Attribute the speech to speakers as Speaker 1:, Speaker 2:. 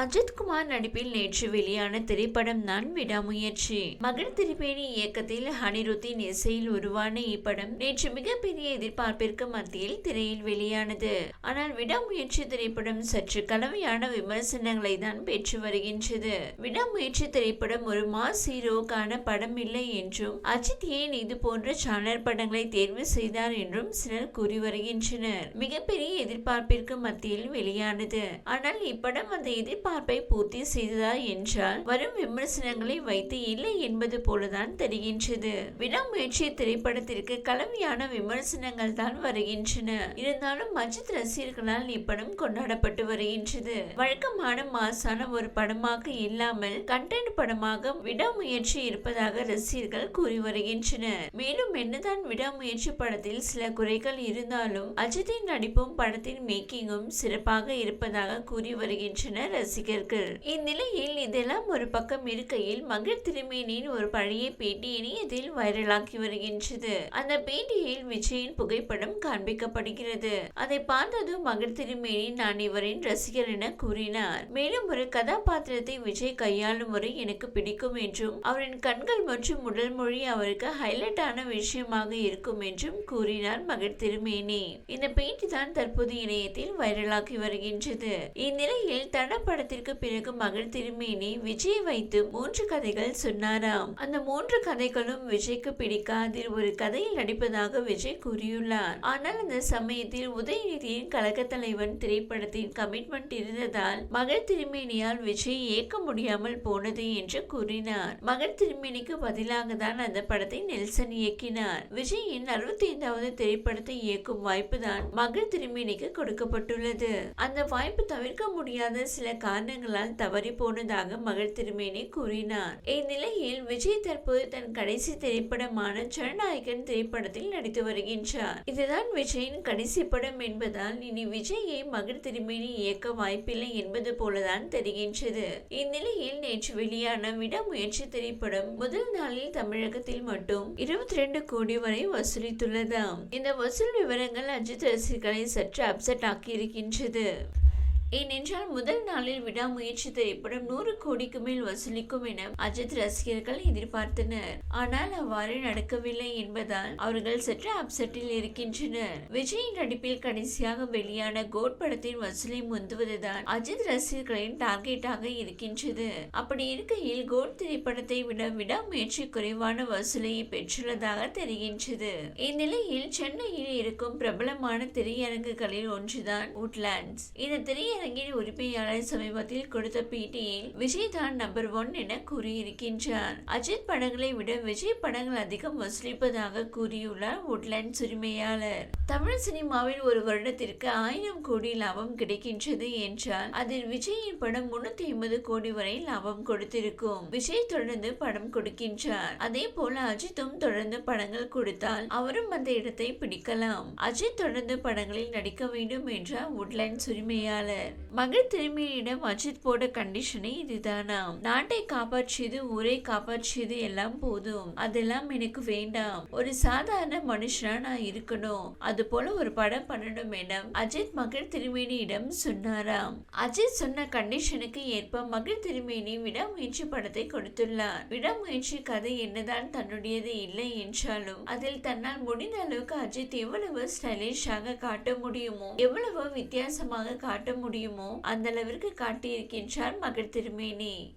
Speaker 1: அஜித்குமார் நடிப்பில் நேற்று வெளியான திரைப்படம் தான் விடாமுயற்சி மகள் திரிபேணி இயக்கத்தில் ஹனிருத்தின் இசையில் உருவான இப்படம் நேற்று மிகப்பெரிய எதிர்பார்ப்பிற்கு மத்தியில் திரையில் வெளியானது. ஆனால் விடாமுயற்சி திரைப்படம் சற்று கலவையான விமர்சனங்களை தான் பெற்று வருகின்றது. விடாமுயற்சி திரைப்படம் ஒரு மாஸ் ஹீரோக்கான படம் இல்லை என்றும் அஜித் ஏன் இது போன்ற சானர் படங்களை தேர்வு செய்தார் என்றும் சிலர் கூறி வருகின்றனர். மிகப்பெரிய எதிர்பார்ப்பிற்கு மத்தியில் வெளியானது. ஆனால் இப்படம் அந்த எதிர்பார்ப்பை பூர்த்தி செய்ததா என்றால் வரும் விமர்சனங்களை வைத்து இல்லை என்பது போலதான் தெரிகின்றது. விடாமுயற்சி திரைப்படத்திற்கு கலவையான விமர்சனங்கள் தான் வருகின்றன. இருந்தாலும் அஜித் ரசிகர்களால் இப்படம் கொண்டாடப்பட்டு வருகின்றது. வழக்கமான மாசான ஒரு படமாக இல்லாமல் கண்டென்ட் படமாக விடாமுயற்சி இருப்பதாக ரசிகர்கள் கூறி வருகின்றனர். மேலும் என்னதான் விடாமுயற்சி படத்தில் சில குறைகள் இருந்தாலும் அஜித்தின் நடிப்பும் படத்தின் மேக்கிங்கும் சிறப்பாக இருப்பதாக கூறி வருகின்றனர் ரசிகர்கள். ரசிகர்கள். இந்நிலையில் இதெல்லாம் ஒரு பக்கம் இருக்கையில் மகள் திருமேனியின் ஒரு பழைய பேட்டி இணையத்தில் வைரலாகி வருகின்றது. அந்த பேட்டியில் விஜயின் புகைப்படம் காண்பிக்கப்படுகிறது. அதை பார்த்ததும் மகள் திருமேனி நான் இவரின் ரசிகர் என கூறினார். மேலும் ஒரு கதாபாத்திரத்தை விஜய் கையாளும் முறை எனக்கு பிடிக்கும் என்றும் அவரின் கண்கள் மற்றும் உடல் மொழி அவருக்கு ஹைலைட் ஆன விஷயமாக இருக்கும் என்றும் கூறினார் மகள் திருமேனி. இந்த பேட்டி தான் தற்போது இணையத்தில் வைரலாகி வருகின்றது. இந்நிலையில் தட படத்திற்கு பிறகு மகள் திருமேனி விஜய் வைத்து மூன்று கதைகள் சொன்னாராம். அந்த மூன்று கதைகளும் விஜய்க்கு பிடிக்காதில் ஒரு கதையில் நடிப்பதாக விஜய் கூறியுள்ளார். ஆனால் அந்த சமயத்தில் உதயநிதியின் கழக தலைவன் திரைப்படத்தின் கமிட்மெண்ட் இருந்ததால் மகள் திருமேனியால் விஜய் இயக்க முடியாமல் போனது என்று கூறினார். மகள் திருமேனிக்கு பதிலாக தான் அந்த படத்தை நெல்சன் இயக்கினார். விஜயின் அறுபத்தி ஐந்தாவது திரைப்படத்தை இயக்கும் வாய்ப்பு தான் மகள் திருமேனிக்கு கொடுக்கப்பட்டுள்ளது. அந்த வாய்ப்பு தவிர்க்க முடியாத சில காரணங்களால் தவறி போனதாக மகள் திருமேனி கூறினார். இந்நிலையில் விஜய் தற்போது தன் கடைசி திரைப்படமான ஜனநாயகன் திரைப்படத்தில் நடித்து வருகின்றார். இதுதான் விஜயின் கடைசி படம் என்பதால் இனி விஜயை மகள் திருமேனி இயக்க வாய்ப்பில்லை என்பது போலதான் தெரிகின்றது. இந்நிலையில் நேற்று வெளியான விடாமுயற்சி திரைப்படம் முதல் நாளில் தமிழகத்தில் மட்டும் இருபத்தி ரெண்டு கோடி வரை வசூலித்துள்ளதாம். இந்த வசூல் விவரங்கள் அஜித் ரசிகர்களை சற்று அப்செட் ஆக்கி இருக்கின்றது ஏனென்றால் முதல் நாளில் விடாமுயற்சி திரைப்படம் நூறு கோடிக்கு மேல் வசூலிக்கும் என அஜித் ரசிகர்கள் எதிர்பார்த்தனர். ஆனால் அவ்வாறு நடக்கவில்லை என்பதால் அவர்கள் சற்று அப்செட்டில் இருக்கின்றனர். விஜய் நடிப்பில் கடைசியாக வெளியான கோட் படத்தின் வசூலை முந்துவதுதான் அஜித் ரசிகர்களின் டார்கெட்டாக இருக்கின்றது. அப்படி இருக்கையில் கோட் திரைப்படத்தை விட விடாமுயற்சி குறைவான வசூலையை பெற்றுள்ளதாக தெரிகின்றது. இந்நிலையில் சென்னையில் இருக்கும் பிரபலமான திரையரங்குகளில் ஒன்றுதான் உட்லாண்ட்ஸ் இந்த திரைய திரையரங்கின் உரிமையாளர் சமீபத்தில் கொடுத்த பேட்டியில் விஜய் தான் நம்பர் ஒன் என கூறியிருக்கின்றார். அஜித் படங்களை விட விஜய் படங்கள் அதிகம் வசூலிப்பதாக கூறியுள்ளார் உட்லாண்ட்ஸ் உரிமையாளர். தமிழ் சினிமாவில் ஒரு வருடத்திற்கு ஆயிரம் கோடி லாபம் கிடைக்கின்றது என்றால் அதில் விஜயின் படம் முன்னூத்தி ஐம்பது கோடி வரை லாபம் கொடுத்திருக்கும். விஜய் தொடர்ந்து படம் கொடுக்கின்றார். அதே போல அஜித்தும் தொடர்ந்து படங்கள் கொடுத்தால் அவரும் அந்த இடத்தை பிடிக்கலாம். அஜித் தொடர்ந்து படங்களில் நடிக்க வேண்டும் என்றார் உட்லைன்ஸ் உரிமையாளர். மகள் திரும்பியிடம் அஜித் போட கண்டிஷனை இதுதானாம். நாட்டை காப்பாற்றியது ஊரை காப்பாற்றியது எல்லாம் போதும். அதெல்லாம் எனக்கு வேண்டாம். ஒரு சாதாரண மனுஷனா நான் இருக்கணும். அது போல ஒரு படம் பண்ணணும் என அஜித் மகள் திருமேனியிடம் சொன்னாராம். அஜித் சொன்ன கண்டிஷனுக்கு ஏற்ப மகள் திருமேனி விடாமுயற்சி படத்தை கொடுத்துள்ளார். விடாமுயற்சி கதை என்னதான் தன்னுடையது இல்லை என்றாலும் அதில் தன்னால் முடிந்த அளவுக்கு அஜித் எவ்வளவு ஸ்டைலிஷாக காட்ட முடியுமோ எவ்வளவு வித்தியாசமாக காட்ட முடியுமோ அந்த அளவிற்கு காட்டியிருக்கின்றார் மகள் திருமேனி.